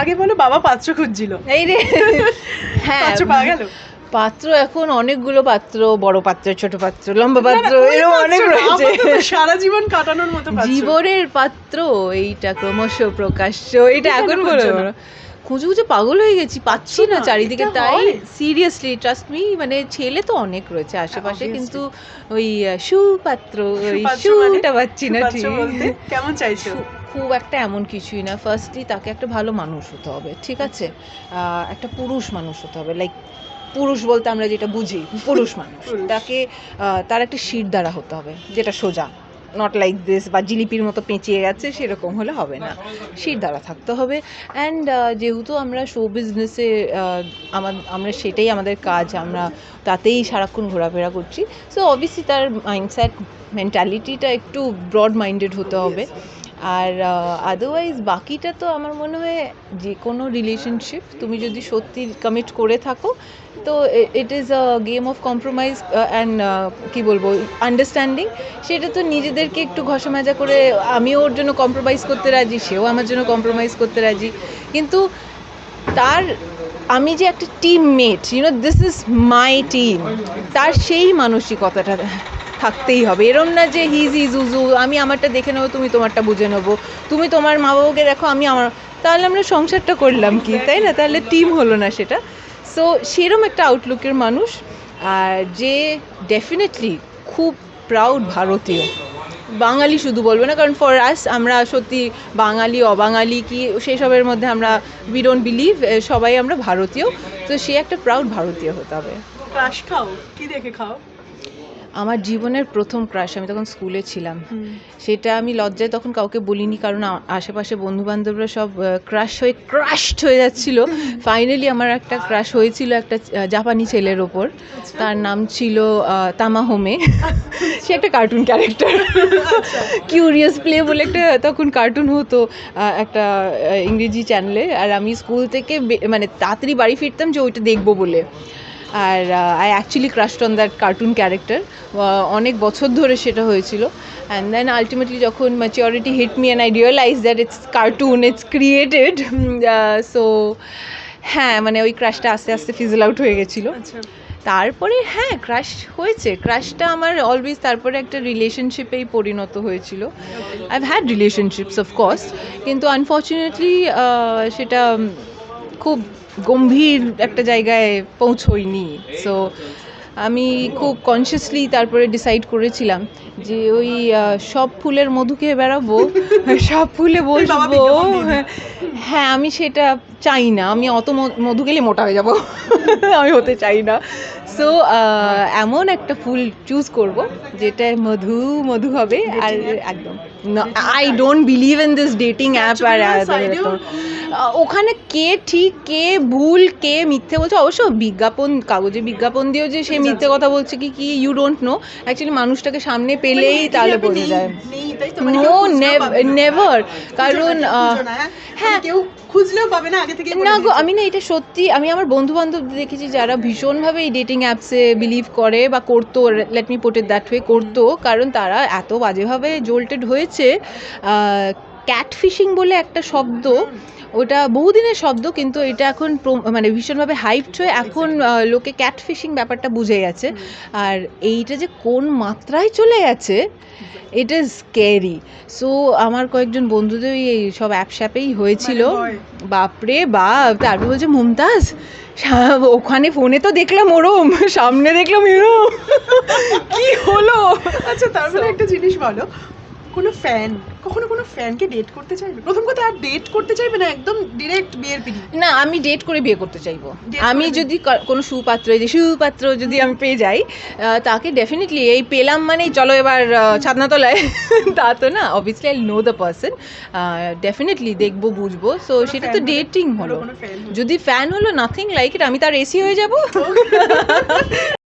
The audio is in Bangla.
আগে বলো বাবা পাত্র খুঁজছিল। এই রে। হ্যাঁ পাত্র পাওয়া গেল? পাত্র এখন অনেকগুলো পাত্র বড় পাত্র ছোট পাত্র লম্বা পাত্র এরকম অনেক রয়েছে। সারা জীবন কাটানোর মতো পাত্র। জীবনের পাত্র এইটা ক্রমশ প্রকাশ্য এটা এখন বলো? খুঁজে খুঁজে পাগল হয়ে গেছি পাচ্ছি না চারিদিকে তাই সিরিয়াসলি ট্রাস্ট মি মানে ছেলে তো অনেক রয়েছে আশেপাশে কিন্তু ওই সুপাত্র ওই মানে? সুটা পাচ্ছি না ঠিক। বলতে কেমন চাইছো? খুব একটা এমন কিছুই না। ফার্স্টলি তাকে একটা ভালো মানুষ হতে হবে ঠিক আছে? একটা পুরুষ মানুষ হতে হবে লাইক পুরুষ বলতে আমরা যেটা বুঝি পুরুষ মানুষ। তাকে তার একটা শির দ্বারা হতে হবে যেটা সোজা। নট লাইক দিস বা জিলিপির মতো পেঁচিয়ে গেছে, সেরকম হলে হবে না। শির দ্বারা থাকতে হবে। অ্যান্ড যেহেতু আমরা শো বিজনেসে আমার আমরা সেটাই আমাদের কাজ, আমরা তাতেই সারাক্ষণ ঘোরাফেরা করছি। সো অবভিয়াসলি তার মাইন্ডসেট মেন্টালিটিটা একটু ব্রড মাইন্ডেড হতে হবে। আর আদারওয়াইজ বাকিটা তো আমার মনে হয় যে কোনো রিলেশনশিপ তুমি যদি সত্যি কমিট করে থাকো, তো it is a game of compromise and কী বলব আন্ডারস্ট্যান্ডিং সেটা তো নিজেদেরকে একটু ঘষা মাজা করে আমিও ওর জন্য কম্প্রোমাইজ করতে রাজি, সেও আমার জন্য কম্প্রোমাইজ করতে রাজি। কিন্তু তার, আমি যে একটা team mate you know this is my team তার সেই মানসিকতাটা থাকতেই হবে। এরম না যে হিজ হিজ উজু আমি আমারটা দেখে নেব, তুমি তোমারটা বুঝে নেব। তুমি তোমার মা বাবাকে দেখো, আমি আমার তাহলে আমরা সংসারটা করলাম কি, তাই না? তাহলে টিম হলো না সেটা। সো সেরম একটা আউটলুকের মানুষ, আর যে ডেফিনেটলি খুব প্রাউড ভারতীয়। বাঙালি শুধু বলব না, কারণ ফর আস আমরা সত্যি বাঙালি, অবাঙালি কি, সেসবের মধ্যে আমরা উই ডোন্ট বিলিভ সবাই আমরা ভারতীয়। তো সে একটা প্রাউড ভারতীয় হতে হবে। খাও, কি দেখে খাও? আমার জীবনের প্রথম ক্রাশ আমি তখন স্কুলে ছিলাম। সেটা আমি লজ্জায় তখন কাউকে বলিনি কারণ আশেপাশে বন্ধু বান্ধবরা সব ক্রাশ হয়ে ক্রাশড হয়ে যাচ্ছিল। ফাইনালি আমার একটা ক্রাশ হয়েছিল একটা জাপানি ছেলের ওপর। তার নাম ছিল তামাহোমে। সে একটা কার্টুন ক্যারেক্টার কিউরিয়াস প্লে বলে একটা তখন কার্টুন হতো একটা ইংরেজি চ্যানেলে আর আমি স্কুল থেকে মানে তাড়াতাড়ি বাড়ি ফিরতাম যে ওইটা দেখব বলে। আর I actually crushed on that cartoon character অনেক বছর ধরে সেটা হয়েছিল। অ্যান্ড দেন আলটিমেটলি যখন maturity hit me and I realise that it's cartoon it's created so হ্যাঁ মানে ওই ক্রাশটা আস্তে আস্তে ফিজল আউট হয়ে গেছিল। আচ্ছা। তারপরে হ্যাঁ ক্রাশ হয়েছে। ক্রাশটা আমার অলওয়েজ তারপরে একটা রিলেশনশিপেই পরিণত হয়েছিল। I had relationships of course কিন্তু আনফর্চুনেটলি সেটা খুব গম্ভীর একটা জায়গায় পৌঁছোয়নি সো আমি খুব কনসিয়াসলি তারপরে ডিসাইড করেছিলাম যে ওই সব ফুলের মধু খেয়ে বেড়াবো সব ফুলে বসবো। হ্যাঁ আমি সেটা চাই না। আমি অত মধু গেলে মোটা হয়ে যাব। আমি হতে চাই না। সো এমন একটা ফুল চুজ করব যেটা মধু মধু হবে। আর একদম। I don't believe in this dating app আর ওখানে কে ঠিক কে ভুল কে মিথ্যে বলছে? অবশ্য বিজ্ঞাপন কাগজে বিজ্ঞাপন দিয়েও যে সে মিথ্যে কথা বলছে কি কি ইউ ডোন্ট নো অ্যাকচুয়ালি মানুষটাকে সামনে পেলেই মানে তাহলে বোঝা যায়? মানে নো। নেভার কারণ না, কেউ আহ, খুঁজো না, হ্যাঁ? মানে কেউ খুঁজলেও পাবে না আগে থেকে না গো আমি না এটা সত্যি আমি আমার বন্ধু বান্ধব দেখেছি যারা ভীষণভাবে এই ডেটিং অ্যাপসে বিলিভ করে বা করতো let me put that way করতো কারণ তারা এত বাজেভাবে জোল্টেড হয়েছে ক্যাট ফিশিং বলে একটা শব্দ ওটা বহুদিনের শব্দ কিন্তু এটা এখন মানে ভীষণভাবে হাইপড হয়ে এখন লোকে ক্যাট ফিশিং ব্যাপারটা বুঝে গেছে। আর এইটা যে কোন মাত্রায় চলে গেছে ইট ইজ স্ক্যারি সো আমার কয়েকজন বন্ধুদের এই সব অ্যাপ স্যাপেই হয়েছিল। মানে বাপরে বাপ তারপর বলছে মুমতাজ ওখানে ফোনে তো দেখলাম ওরম সামনে দেখলাম এরম। কি হলো? আচ্ছা তারপরে একটা জিনিস বলো কোনো ফ্যান কখনো কোনো ফ্যানকে ডেট করতে চাইবে? প্রথম কথা আর ডেট করতে চাইবে না একদম ডিরেক্ট বিয়ের পিড়ি না আমি ডেট করে বিয়ে করতে চাইব। আমি যদি কোনো সুপাত্র যে সুপাত্র যদি আমি পেয়ে যাই তাকে ডেফিনেটলি এই পেলাম মানেই চলো এবার ছাদনাতলায়। তা তো না obviously I know the person definitely দেখব বুঝব। সো সেটা তো ডেটিং হলো। যদি ফ্যান হলো নাথিং লাইক ইট আমি তার এসি হয়ে যাব।